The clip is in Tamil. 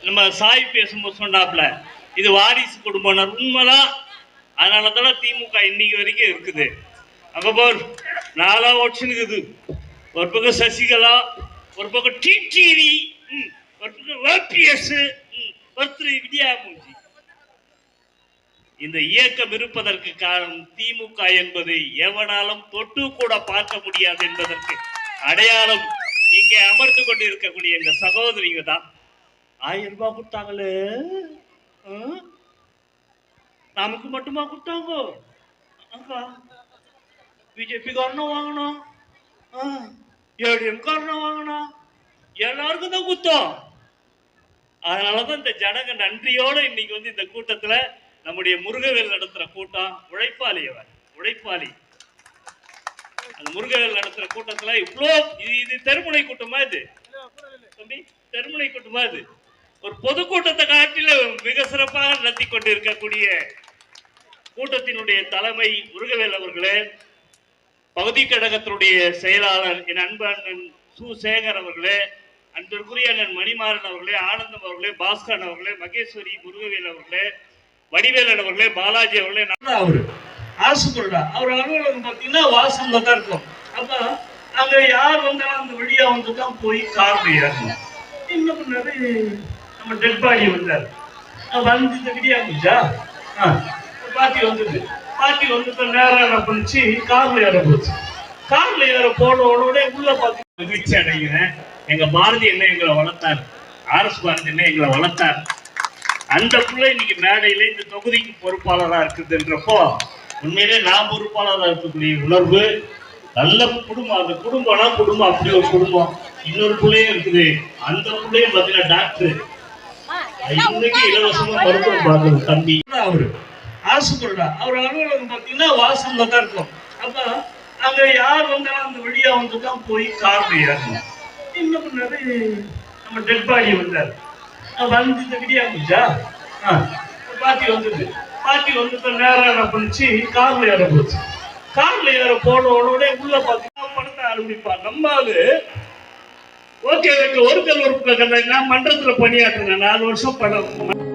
நம்ம சாய் பேசும்போது சொன்னாப்ல இது வாரிசு குடும்பம்னர். உண்மைதான். அதனால தானே திமுக இன்னைக்கு வரைக்கும் இருக்குது. அங்க போர் நாலா ஒட்சனுக்குது ஒரு பக்கம் சசிகலா ஒரு பக்கம் டிடிவி ஒரு பக்கம் ஓபிஎஸ் ஒருத்தர் விடியாமூஞ்சி இந்த இயக்கம் இருப்பதற்கு காரணம் திமுக என்பதை எவனாலும் தொட்டு கூட பார்க்க முடியாது என்பதற்கு அடையாளம் இங்கே அமர்ந்து கொண்டு இருக்கக்கூடிய எங்க சகோதரிங்க தான். ஆயிரம் ரூபாய் கொடுத்தாங்களே? நமக்கு மட்டுமா கொடுத்தாங்க? பிஜேபி காரணம் வாங்கணும் ஏடிஎம் காரணம் வாங்கணும் எல்லாருக்கும் தான் குத்தம் அதனாலதான் இந்த ஜனங்க நன்றியோட இன்னைக்கு வந்து இந்த கூட்டத்துல நம்முடைய முருகவேல் நடத்துற கூட்டம் உழைப்பாளி அவர் உழைப்பாளி. அந்த முருகவேல் நடத்துற கூட்டத்துல இவ்வளோ இது இது தெருமுனை கூட்டமா இது? தம்பி தெருமுனை கூட்டமா இது? ஒரு பொதுக்கூட்டத்தை காட்டிலும் மிக சிறப்பாக நடத்தி கொண்டிருக்கக்கூடிய கூட்டத்தினுடைய தலைமை முருகவேல் அவர்களே பகுதி கழகத்தினுடைய செயலாளர் என் அன்பு அண்ணன் சு. சேகர் அவர்களே அன்பிற்குரிய அண்ணன் மணிமாறன் அவர்களே ஆனந்தம் அவர்களே பாஸ்கரன் அவர்களே மகேஸ்வரி முருகவேல் அவர்களே வடிவேலன் அவர்களே பாலாஜி அவர்களே நல்லா அவரு ஆசுக்குள்ளா அவர் அலுவலகம் பார்த்தீங்கன்னா வாசல்ல தான் இருக்கும். அப்போ அங்கே யார் வந்தாலும் அந்த வழியாக வந்து தான் போய் கார்ல ஏறணும். இன்னும் நிறைய நம்ம டெட் பாடி வந்தார். வந்து இந்த விடியா முடிஞ்சா பாட்டி வந்தது. பாட்டி வந்து நேரம் என்ன பண்ணிச்சு? கார்ல ஏற போச்சு. கார்ல ஏற போன உடனே உள்ள பார்த்து மகிழ்ச்சி அடைகிறேன். எங்க பாரதி என்ன எங்களை வளர்த்தார். ஆர்எஸ் பாரதி என்ன எங்களை வளர்த்தார். அந்த பிள்ளை இன்னைக்கு மேடையில இந்த தொகுதிக்கு பொறுப்பாளராக இருக்குதுன்றப்போ உண்மையிலே நான் பொறுப்பாளராக இருக்கக்கூடிய உணர்வு நல்ல குடும்பம் அந்த குடும்பம்னா குடும்பம் அப்படி ஒரு குடும்பம். இன்னொரு பிள்ளையும் இருக்குது. அந்த பிள்ளையும் பார்த்தீங்கன்னா டாக்டர் இன்னைக்கு இலவசமா மருத்துவம் பார்க்கணும் தம்பி அவரு. ஆசுபுரடா அவர் அலுவலகம் பார்த்தீங்கன்னா வாசல்ல தான் இருக்கும். அப்ப அங்க யார் வந்தாலும் அந்த வழியா வந்து தான் போய் கார்ல ஏறணும். என்ன பண்ணாரு நம்ம டெட் பாடி வந்தார். அஹ் வந்து இந்த விடியா முடிஞ்சா பாட்டி வந்தது. பாட்டி வந்து நேரம் என்ன பண்ணிச்சு? கார்ல ஏற போச்சு. கார்ல ஏற போன உடனே உள்ள பார்த்தீங்கன்னா படத்தை ஆரம்பிப்பார் நம்ம ஆளு ஓகே ஓகே ஒரு கல் ஒரு நான் மன்றத்தில் பணியாற்றுறேன் நாலு வருஷம் படம்